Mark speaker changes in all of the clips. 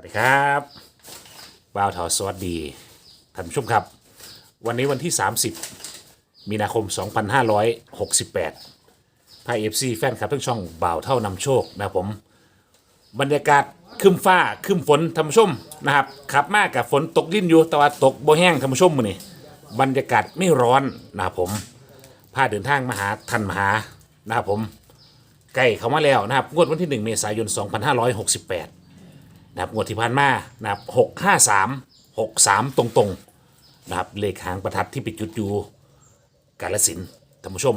Speaker 1: วัสดีครับบ่าวเถาสวัสดีท่านผู้ชมครับ วันนี้วันที่ 30 มีนาคม 2568พายเอฟซีแฟนคลับทั้งช่องบ่าวเท่านำโชคนะครับผม บรรยากาศคึมฟ้าคึมฝนท่านผู้ชมนะครับขับมากกับฝนตกลิ้นอยู่แต่ว่าตกบ่แห้งท่านผู้ชมมือนี้บรรยากาศไม่ร้อนนะครับผมพาเดินทางมาหาท่านมหานะครับผมใกล้เข้ามาแล้วนะครับงวดวันที่ 1 เมษายน 2568 นะครับงวดที่ผ่านมานะครับหกห้าสามหกสามตรงๆนะครับเลขหางประทัดที่ปิดจุดอยู่กาลสินท่านผู้ชม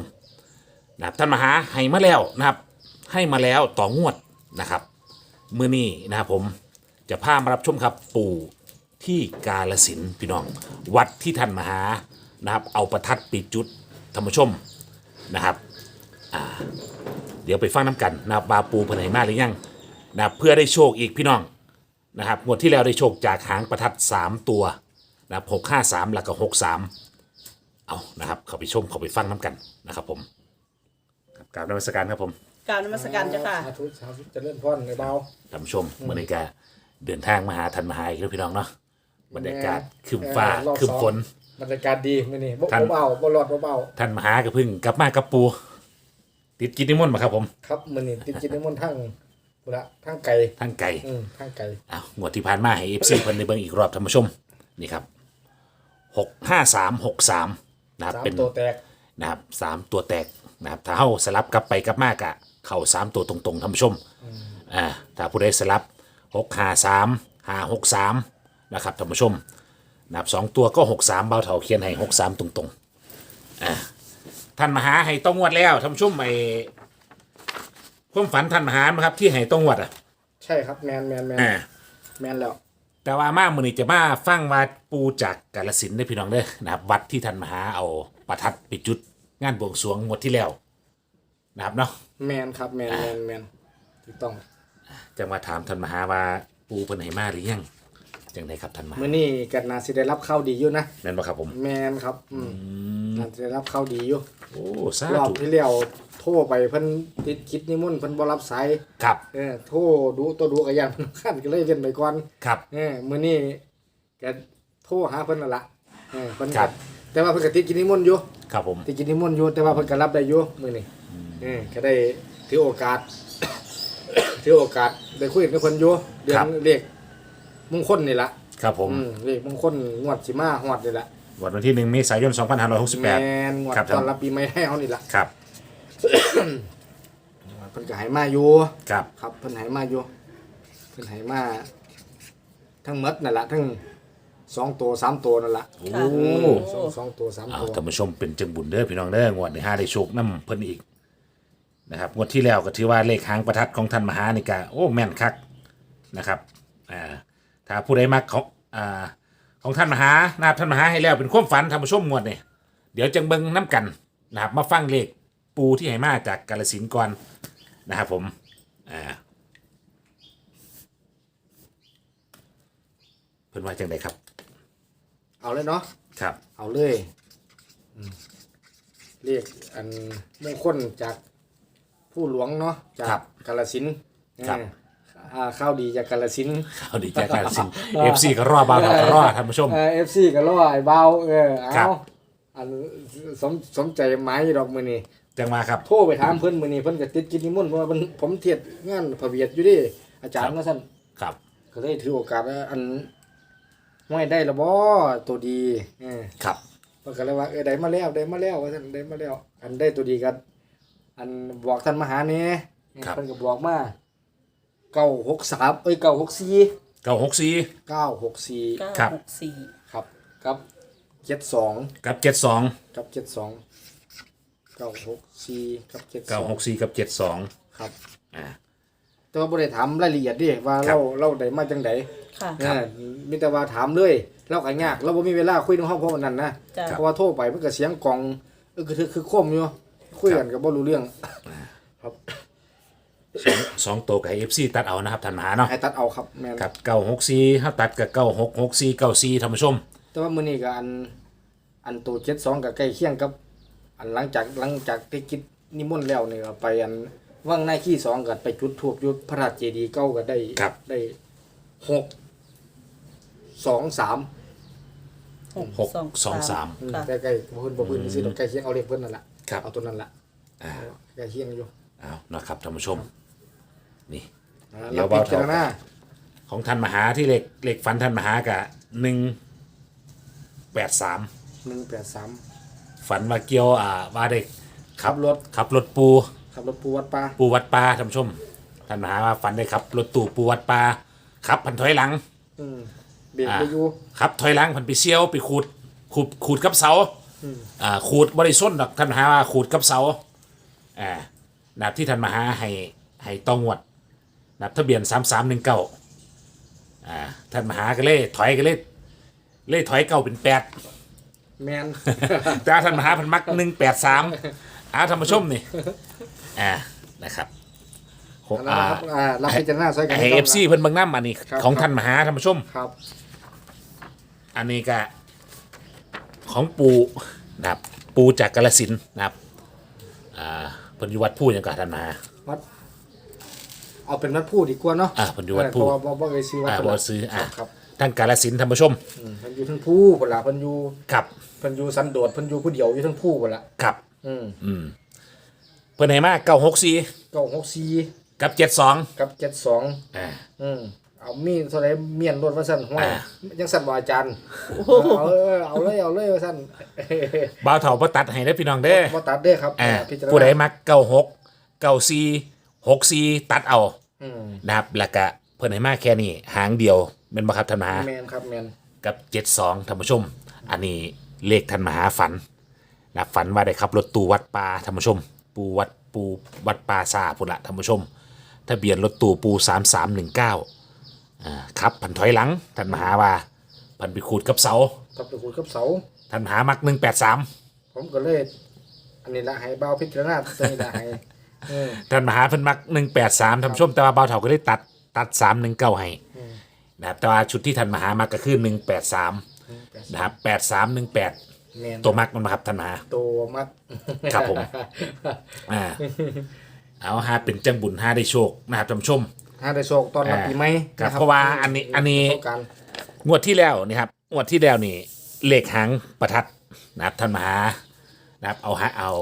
Speaker 1: นะครับท่านมหาให้มาแล้วนะครับ ให้มาแล้วต่องวดนะครับมือนี้นะครับผมจะพามารับชมครับปู่ที่กาลสินพี่น้อง วัดที่ท่านมหานะครับเอาประทัดปิดจุดท่านผู้ชมนะครับเดี๋ยวไปฟังน้ำกันนะครับบาปูเพิ่นให้มาหรือยังนะครับเพื่อได้โชคอีกพี่น้อง นะครับงวดที่แล้วได้โชคจากหางประทัด3 ตัวนะครับหกห้าสามแล้วก็หกสามเอานะครับ เข้าไปชมเข้าไปฟังน้ำกันนะครับผมครับกราบนมัสการครับผม
Speaker 2: กรารนมัสการเจ้าค่ะ
Speaker 3: สาธุสาธุเจะเลื่อนพรในเบา
Speaker 1: ท่านผู้ชมเมื่อนี้ก็เดินทางมาหาทันมหาอีกแล้วพี่น้องเนาะบรรยากาศคืมฟ้า
Speaker 3: เออรอบ
Speaker 1: คืม
Speaker 3: สอง
Speaker 1: ฝน
Speaker 3: บรรยากาศดีมื่อนี้บ่
Speaker 1: ท่าน
Speaker 3: บ่เบาบ่รอดบ่เบา
Speaker 1: ท่านมหาก็เพึ่งกลับมากับปู ติดกินนิมนต์มาครับผม
Speaker 3: ครับมื่อนี้ติดจิตในมนต์ทั้ง พุละทั้งไก่
Speaker 1: ทั้งไก่
Speaker 3: อืมทั้งไก่
Speaker 1: อ้าวงวดที่ผ่านมาให้เอฟซีเพิ่นในเบิ่งอีกรอบท่านผู้ชมนี่ครับหกห้าสามหกสามนะครับ
Speaker 3: สาม
Speaker 1: เป็น
Speaker 3: ตัวแตก
Speaker 1: นะครับสามตัวแตกนะครับถ้าเฮาสลับกลับไปกลับมากะเข่าสามตัวตรงๆท่านผู้ชมอ่าถ้าผู้ใดสลับหกห้าสามห้าหกสามนะครับท่านผู้ชมนะครับสองตัวก็หกสามเบาเถาเขียนให้หกสามตรงๆอ่าท่านมหาให้ต้องงวดแล้วท่านผู้ชมไอ้ ความฝันท่านมหาไหมครับ ที่ให้ต้องงวดอะ
Speaker 3: ใช่ครับแมนแมนแมน
Speaker 1: อ่า
Speaker 3: แมนแล้ว
Speaker 1: แต่ว่ามามือนี้จะมาฟังว่าปูจากกาลสินธุ์ได้อพี่น้องเด้อนะครับวัดที่ท่านมหาเอาประทัดไปจุดงานบวงสรวงงวดที่แล้วนะครับเนาะ
Speaker 3: แมนครับแมนแมนแมนถูกต้อง
Speaker 1: จะมาถามท่านมหาว่าปูเป็นไหมาหรือยัง จังไดครับท่านมหา
Speaker 3: มื่อนี้กันนาสิได้รับข้าวดีอยู่นะ
Speaker 1: แม่นบ่ครับผม
Speaker 3: แมนครับอืมนาสิได้รับข้าวดีอยู่
Speaker 1: โอ้สาร
Speaker 3: อบ
Speaker 1: ธุ
Speaker 3: ที่แล้วโทรไปเพิ่นติดคิดนิมนต์เพิ่นบ่รับสาย
Speaker 1: ครับ
Speaker 3: เออโทรดูตัวดูกระยันเพิ่นขั้นก็เลยเว้นไปก่อน
Speaker 1: ครับ
Speaker 3: เออมื้อนี้แกโทรหาเพิ่นนั่นละเออเพิ่น
Speaker 1: ครั
Speaker 3: ก็
Speaker 1: บ
Speaker 3: แต่ว่าเพิ่นก็ติดกินนิมนต์อยู่
Speaker 1: ครับผม
Speaker 3: ติดกินนิมนต์อยู่แต่ว่าเพิ่นก็รับได้อยู่มื้อนี้เออก็ได้ถือโอกาส ถือโอกาสได้คุยกับเพิ่นอยู่เดือนเลข มงคลนี่ล่ะ
Speaker 1: ครับผม
Speaker 3: อืมเลขมงคลงวดสิมาฮอดนี่ล่ะ
Speaker 1: วันที่หนึ่งเมษายน
Speaker 3: แม่
Speaker 1: 2568
Speaker 3: นงวด
Speaker 1: ครับ
Speaker 3: ตอนรับปีใหม่ให้เฮานี่ล่ะ
Speaker 1: ครับ
Speaker 3: เพิ่นก็ให้มาอยู่
Speaker 1: ครับ
Speaker 3: ครับเพิ่นให้มาอยู่เพิ่นให้มาทั้งหมดนั่นล่ะทั้งสองตัวสามตัวนั่นล่ะ
Speaker 1: โอ้
Speaker 2: ค่ะ
Speaker 3: สองสองตัวสาม
Speaker 1: เอา
Speaker 3: ตัว
Speaker 1: ท่านผู้ชมเป็นจังบุญเด้อพี่น้องเด้องวดในห้าได้โชคน้ำเพิ่นอีกนะครับงวดที่แล้วก็ถือว่าเลขหางประทัดของท่านมหานี่ก็โอ้แม่นคักนะครับอ่า ถ้าผู้ใดมักของอ่าของท่านมหานะครับท่านมหาให้แล้วเป็นความฝันท่านผู้ชมงวดนี่เดี๋ยวจังเบิ่งน้ำกันนะครับมาฟังเลขปูที่ให้มาจากกาลสินธุ์ก่อนนะครับผมอ่าเพิ่นว่าจังไดครับ
Speaker 3: เอาเลยเนาะ
Speaker 1: ครับ
Speaker 3: เอาเลยอืมเรียกอันมงคลจากผู้หลวงเนาะจา
Speaker 1: ครั
Speaker 3: ก
Speaker 1: บ
Speaker 3: กาลสินธุ์
Speaker 1: ครับ
Speaker 3: เอออ่า ข้าวดีจากกาลสินธุ์
Speaker 1: เอาดีใจกันสิเอฟซีก็รอบาวเราก็รอท่านผู้ชม
Speaker 3: เอฟซีก็ล่อไอ้เบาเออ
Speaker 1: ครั
Speaker 3: เอา
Speaker 1: บ
Speaker 3: อันสมสมใจไม้ดอกมือนี่
Speaker 1: จังมาครับ
Speaker 3: โทรไปถามเพิ่นมือนี่เพิ่นก็ติดกินนิมนต์เพราะว่าเพิ่นผมเทียดงานพระเวียดอยู่เดิอาจาร
Speaker 1: ครั
Speaker 3: ย์
Speaker 1: บ
Speaker 3: ว่าซั่น
Speaker 1: ครับ
Speaker 3: ก็เลยถือโอกาสว่าอันห้วยได้และบ่ตัวดีเออ
Speaker 1: ครับ
Speaker 3: เพิ่นก็เลยว่าเออได้มาแล้วได้มาแล้วว่าท่านได้มาแล้ว อันได้ตัวดีกันอันบอกท่านมหาเนี่ย
Speaker 1: ครับ
Speaker 3: เพิ่นก็บอกมา เก้าหกสามเอ้ยเก้าหกสี่
Speaker 1: เก้าหกสี่
Speaker 3: เก้าหกสี่
Speaker 2: เก้า
Speaker 1: ครับ
Speaker 2: หกสี่
Speaker 3: ครับกับเจ็ดสอง
Speaker 1: กับเจ็ดสอง
Speaker 3: กับเจ็ดสองเก้าหกสี่กับเจ็ดส
Speaker 1: เก้า
Speaker 3: อง
Speaker 1: หกสี่กับเจ็ดสอง
Speaker 3: ครับ
Speaker 1: อ่า
Speaker 3: แต่ว่าบ่ได้ถามรายละเอียดดิว่า
Speaker 1: ครั
Speaker 3: เรา
Speaker 1: บ
Speaker 3: เราได้มาจังได
Speaker 2: ค่ะ
Speaker 3: เออมีแต่ว่าถามเลยเราก็ยากเราบ่มีเวลาคุยในห้องเพราะวันนั้นนะ
Speaker 2: จ้ะ
Speaker 3: เพราะว่าโทรไปมันก็เสียงกล่องเออคือคือคือคมอยู่คุยกันก็บ่รู้เรื่องครับ
Speaker 1: สองสองตัวกับเอฟซีตัดเอานะครับท่านมหาเนาะ
Speaker 3: ให้ตัดเอาครับแม่น
Speaker 1: กับเก้าหกสี่ถ้าตัดกับเก้าหกหกสี่เก้าสี่ท่านผู้ชม
Speaker 3: แต่ว่ามื้อนี้ก็อันอันตัว72ก็ใกล้เคียงกับ อันหลังจากหลังจากที่กิจนิมนต์แล้วนี่ก็ไปอันว่างในขี้สองก็ไปจุดธูปอยู่พระราชเจดีย์เก่าก็ได้
Speaker 1: ครับ
Speaker 3: ได้หกสองสาม
Speaker 1: หกสองสาม
Speaker 3: อืม
Speaker 2: ค่ะ
Speaker 3: ใกล้ๆบ่เพิ่นบ่เพิ่นสิดอกใกล้เคียงเอาเลขเพิ่นนั่นแหละ
Speaker 1: ครับ
Speaker 3: เอาตัวนั้นละ
Speaker 1: อ่า
Speaker 3: ใกล้เคียงอยู่
Speaker 1: เอานะครับท่านผู้ชม นี่
Speaker 3: อ่า
Speaker 1: เดี๋ยว
Speaker 3: รับพิจาร
Speaker 1: เบา
Speaker 3: ณา
Speaker 1: เท่าของท่านมหาที่เหล็กเหล็กฟันท่านมหากะหนึ่งแปดสาม
Speaker 3: หนึ่งแปดสาม
Speaker 1: ฝันว่าเกี่ยวอ่าว่าได้ขับ
Speaker 3: ขับรถ
Speaker 1: ขับรถปู
Speaker 3: ขับรถปูวัดป่า
Speaker 1: ปูวัดปลาท่านผู้ชมท่านมหาว่าฝันได้ขับรถตู้ปูวัดปลาขับพันถอยหลัง
Speaker 3: อืมเบรก
Speaker 1: อ่า
Speaker 3: ไปอยู่
Speaker 1: ขับถอยหลังพันไปเซี่ยวไปขูดขูดขูดกับเสาอ่าขูดบริสุทธิ์ดอกท่านมหาว่าขูดกับเสาอ่านับที่ท่านมหาให้ให้ต้องวด นับทะเบียนสามสามหนึ่งเก้าอ่าท่านมหาก็เลยถอยก็เลยเลยถอยเก้าเป็นแปด
Speaker 3: แมน
Speaker 1: จ้าท่านมหาพันมักหนึ่งแปดสามอาท่านผู้ชมนี่อ่านะครับหก
Speaker 3: อันนั้น
Speaker 1: อ่า
Speaker 3: นะครับอ่ารับพิจารณาใส่กัน
Speaker 1: ให้เอฟซีเพิ่นเบิ่งน้ำอันนี้
Speaker 3: ครับ
Speaker 1: ของท่านมหาท่านผู้ชม
Speaker 3: ครับ
Speaker 1: อันนี้ก็ของปูนะครับปูจากกาลสินธุ์นะครับอ่าเพิ่นอยู่วัดผู้ยังกับท่านมหา
Speaker 3: วัด เอาเป็นวัดพูดดีกว่าเนาะ
Speaker 1: อ่าเพิ่นอยู่วัดพูด
Speaker 3: เพราะว่าบ่บ่เคยซื้อวัด
Speaker 1: อ่า
Speaker 3: พุ่น
Speaker 1: บ่
Speaker 3: ล่ะ
Speaker 1: ซื้ออ่า
Speaker 3: ครับ
Speaker 1: ท่านกาลสินธุ์ท่านผู้ชม
Speaker 3: อืมเพิ่นอยู่ทั้งผู้พุ่นล่ะเพิ่นอยู่
Speaker 1: ครับ
Speaker 3: เพิ่นอยู่สันโดษเพิ่นอยู่ผู้เดียวอยู่ทั้งผู้พุ่นล่ะ
Speaker 1: ครับ
Speaker 3: อืม
Speaker 1: อืมเพิ่นให้มาเก้าหกสี่
Speaker 3: 964
Speaker 1: กับเจ็ดสอง
Speaker 3: กับ72
Speaker 1: อ่า
Speaker 3: อืมเอามีดเท่าไรเมียนรถว่าสั่นห้วย
Speaker 1: อ่า
Speaker 3: ยังสั่นว่าอาจารย์เอาเลยเอาเลยเอาเลยว่าสั่น
Speaker 1: บ่าวเฒ่าบ่ตัดให้ได้อพี่น้องเด้อ
Speaker 3: บ่ตัดเด้อครับ
Speaker 1: อ่า
Speaker 3: พิจารณา
Speaker 1: ผู้ใดมักเก้า หกเก้าสี่หกสี่ตัดเอา
Speaker 3: อืม
Speaker 1: นะครับแล้วก็เพิ่นให้มาแค่นี้หางเดียวเป็นบ่ครับท่านมหา
Speaker 3: แมนครับแมน
Speaker 1: กับเจ็ดสองท่านผู้ชม อันนี้เลขท่านมหาฝันนะฝันว่าได้ขับรถตู้วัดป่าท่านผู้ชม ปูวัดปูวัดป่าซาพุ่นละท่านผู้ชม ทะเบียนรถตู้ปูสามสามหนึ่งเก้าอ่าครับพันถอยหลังท่านมหาว่าพันไปขูดกับเสา
Speaker 3: กับตะขูดกับเสา
Speaker 1: ท่านมหามักหนึ่งแปดสาม
Speaker 3: ผมก็เลย อันนี้ละให้เบาพิจารณาตัวนี้ละให้ เออ
Speaker 1: ท่านมหาเพิ่นมักหนึ่งแปดสามท่านผู้ชมแต่ว่าเบาเถาก็ได้ตัดตัดสามหนึ่งเก้าให้นะครับแต่ว่าชุดที่ท่านมหามักก็คือหนึ่งแปดสามนะครับแปดสามหนึ่งแปด
Speaker 3: แมน
Speaker 1: ตัวมักมันมาครับท่านมหา
Speaker 3: ตัวมัด
Speaker 1: ครับผม อ่า เอาฮาเป็นจังบุญฮาได้โชคนะครับท่านผู้ชม
Speaker 3: หาได้โชคตอนรับ
Speaker 1: อ่า
Speaker 3: ปีใหม่
Speaker 1: ครับ
Speaker 3: น
Speaker 1: เพราะว่าอันนี้อันนี้
Speaker 3: โชคกัน
Speaker 1: งวดที่แล้วนี่ครับงวดที่แล้วนี่เลขหางประทัดนะครับท่านมหานะครับเอาฮะเอา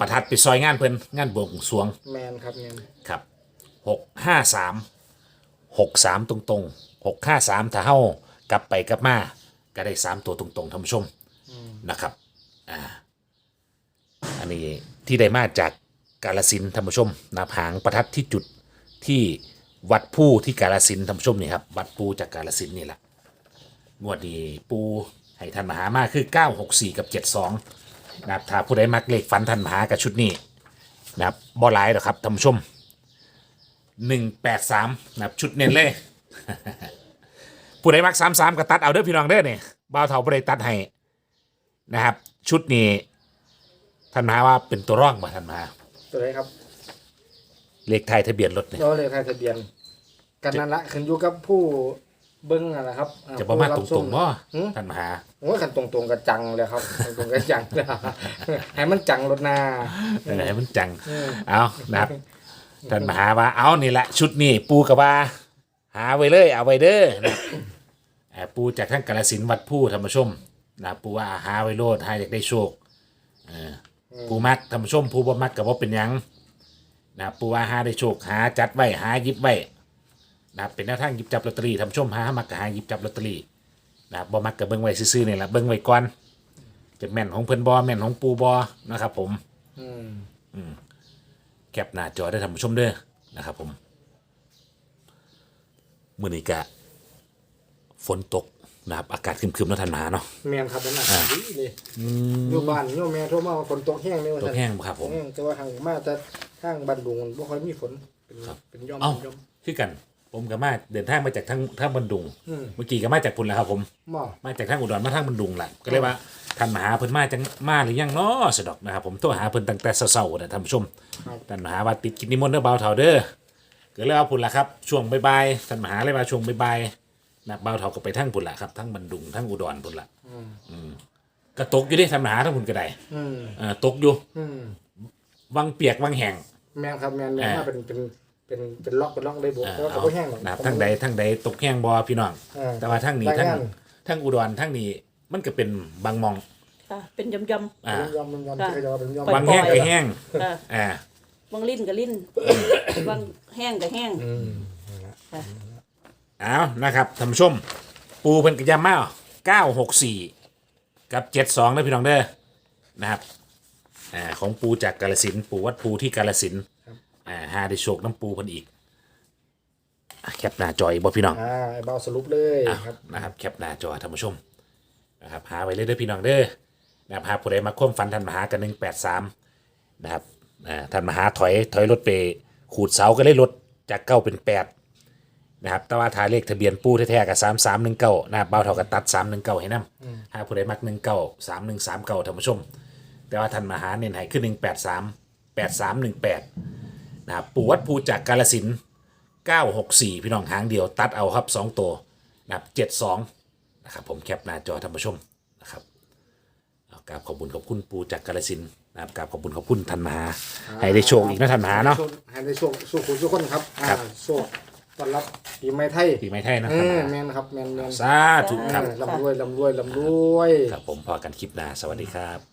Speaker 1: ประทัดไปซอยงานเพิ่นงานบวงสรวง
Speaker 3: แมนครับแมน
Speaker 1: ครับหกห้าสามหกสามตรงตรงหกห้าสามถ้าเฮ้ากลับไปกลับมาก็ได้สามตัวตรงๆท่านผู้ชมนะครับอ่าอันนี้ที่ได้มาจากกาลสินธุ์ท่านผู้ชมนาผางประทัดที่จุดที่วัดผู้ที่กาลสินธุ์ท่านผู้ชมนี่ครับวัดปูจากกาลสินธุ์นี่แหละงวดนี้ปูให้ท่านมหามาคือ 964 กับ 72 นะครับถ้าผู้ใดมักเลขฝันท่านมหากับชุดนี้นะครับบอลไลน์หรอกครับท่านผู้ชมหนึ่งแปดสามนะครับชุดเน้นเลย ผู้ใดมักสามสามก็ตัดเอาเด้อพี่น้องเด้อเนี่ยบ่าวเถาผู้ใดตัดให้นะครับ ชุดนี้ท่านมหาว่าเป็นตัวร่องมาท่านมหา
Speaker 3: ตัวไหนครับ
Speaker 1: เลขไทายทะเบียนรถเนี่ย
Speaker 3: เราเลยใครทะเบียน กันนั่นละขึ้นอยู่กับผู้ เบิ้งนั่นแหละครับอ่
Speaker 1: จะประมาณต
Speaker 3: ผู้บช
Speaker 1: รงๆบ่
Speaker 3: หืม
Speaker 1: ท่านมหา
Speaker 3: โอ้ยขันตรงๆกับจังเลยครับ ตรงๆกับจังให้มันจังรถหน้า
Speaker 1: ไหนมันจัง
Speaker 3: อืม
Speaker 1: เอานะครับ ท่านมหาว่า เอานี่แหละ ชุดนี้ปูกับว่า หาไว้เลย เอาไว้เด้อนะเอ่อปูจากทั้งกาลสินธุ์วัดผู้ธรรมชมนะปูว่าหาไว้โลดหาอยากได้โชคเออปูมักธรรมชมปูบ่มักกับว่าเป็นหยังนะปูว่าหาได้โชคหาจัดไว้หาหยิบไว้ นะเป็นแนวทางหยิบจับลอตเตอรี่ธรรมชมหามักกับหาหยิบจับลอตเตอรี่นะบ่มักกับเบิ่งไว้ซื่อๆนี่แหละเบิ่งไว้ก่อนจะแม่นของเพิ่นบ่แม่นของปูบ่นะครับผม
Speaker 3: อืม
Speaker 1: แคปหน้าจอได้ท่านผู้ชมเด้อนะครับผมมื้อนี้ก็ฝนตกนะครับอากาศครึมๆแล้วท่านมหาเนาะ
Speaker 3: แมนครับนั่นน่ะดีเลยอยู่บ้านโยมแม่โทรมาว่าฝนตกแห้งเลยว่า
Speaker 1: ตก
Speaker 3: ซั่น
Speaker 1: แห้งบ่ครับผม
Speaker 3: อืมแต่ว่าทางมาจะทางบันดุงบ่ค่อยมีฝนเป็นเป็นย่อม
Speaker 1: เอ้า
Speaker 3: ย่อม
Speaker 1: คือกัน ผมกับมาเดินทางมาจากทางทางบันดุง
Speaker 3: อืม
Speaker 1: เมื่อกี้ก็มาจากพุ่นแล้วครับผม
Speaker 3: หม้อ
Speaker 1: มาจากทางอุดรมาทางบันดุงแหละก็เลยว่าท่านมหาเพิ่นมาจังมาหรือยังเนาะสะดอกนะครับผมโทรหาเพิ่นตั้งแต่เช้าๆนะท่านผู้ชม
Speaker 3: ครับ
Speaker 1: ท่านมหาว่าติดกินนิมนต์เด้อเบาเถาเด้อก็เลยเอาพุ่นละครับช่วงบ่ายๆท่านมหาเลยว่าช่วงบ่ายๆนะเบาเถาก็ไปทั้งพุ่นละครับทั้งบันดุงทั้งอุดรพุ่นละอืมก็ตกอยู่เดิท่านมหาทั้งพุ่นก็ได้
Speaker 3: อืม
Speaker 1: เอ่อตกอยู่
Speaker 3: อืม
Speaker 1: วังเปียกวังแห้ง
Speaker 3: แมนครับแมนแมน
Speaker 1: อ่า
Speaker 3: มาเป็นเป็น เป็นเป็นล็อกเป็นล็อกเลยบุ
Speaker 1: อ่า
Speaker 3: แต่ว่า
Speaker 1: เอา
Speaker 3: เขาก็แห้งหรอก
Speaker 1: นะครับทั้งใดทั้งใดตกแห้งบอพี่น้อง
Speaker 3: อ่า
Speaker 1: แต่ว่าทั้งนี้
Speaker 3: ราย
Speaker 1: ทั้ง
Speaker 3: งาน
Speaker 1: ทั้งอุดรทั้งนี้มันก็เป็นบางมอง
Speaker 2: ค่ะ เป็นยำย
Speaker 1: อ่า
Speaker 3: ยอมยอมยอม
Speaker 2: ค่ะ
Speaker 3: ที่เขาจะว่าเป็นยอม
Speaker 2: ปล่อย
Speaker 1: บางแห้งก็แห้งำ
Speaker 2: ค่ะ
Speaker 1: อ่า
Speaker 2: บางลิ้นก็ลิ้นบางแห้งก็แห้ง
Speaker 3: อืม
Speaker 2: ค่ะ
Speaker 1: เอานะครับท่านผู้ชม ปูเพิ่นกระยำมาเก้าหกสี่กับเจ็ดสองนะพี่น้องเด้อนะครับอ่าของปูจากกาลสินธุ์ปูวัดปูที่กาลสินธุ์ อ่าหาได้โชคน้ำปูเพิ่นอีกอะแคปหน้าจอยบ่พี่น้อง
Speaker 3: อ่าไอ้เบาสรุปเลย
Speaker 1: อะ
Speaker 3: ครับ
Speaker 1: นะครับแคปหน้าจอท่านผู้ชมนะครับหาไว้เลยเด้อพี่น้องเด้อนะครับหาผู้ใดมาคว่มฟันท่านมหากันหนึ่งแปดสามนะครับอ่าท่านมหาถอยถอยรถไปขูดเสาก็เลยลดจากเก้าเป็นแปดนะครับแต่ว่าทายเลขทะเบียนปูแท้ๆกับสามสามหนึ่งเก้านะครับเบาเท่ากับตัดสามหนึ่งเก้าให้นำหาผู้ใดมักหนึ่งเก้าสามหนึ่งสามเก้าท่านผู้ชม แต่ว่าท่านมหาเน้นให้ขึ้นหนึ่งแปดสามแปดสามหนึ่งแปด นะครับปูวัดปูจากกาลสินธุ์964 พี่น้องหางเดียว ตัดเอาครับ 2 ตัวนะครับ72นะครับผมแคปหน้าจอท่านผู้ชมนะครับเอากราบขอบคุณขอบคุณปูจากกาลสินธุ์นะครับกราบขอบคุณขอบคุณท่านมหาให้ได้โชคอีกนะท่านมหาเนาะ
Speaker 3: ให้ได้โชคสู้คุณทุกคนครับอ่า
Speaker 1: ครับ
Speaker 3: โชคต้อนรับปีใหม่ไทย
Speaker 1: ปีไม่ไทยนะ
Speaker 3: เอ
Speaker 1: ท่านม
Speaker 3: อ
Speaker 1: หา
Speaker 3: แมนครับแมนแมน
Speaker 1: สาธุครับ
Speaker 3: เออลำรวยลำรวยลำรวย
Speaker 1: ครับผมพอกันคลิปหน้าสวัสดีครับ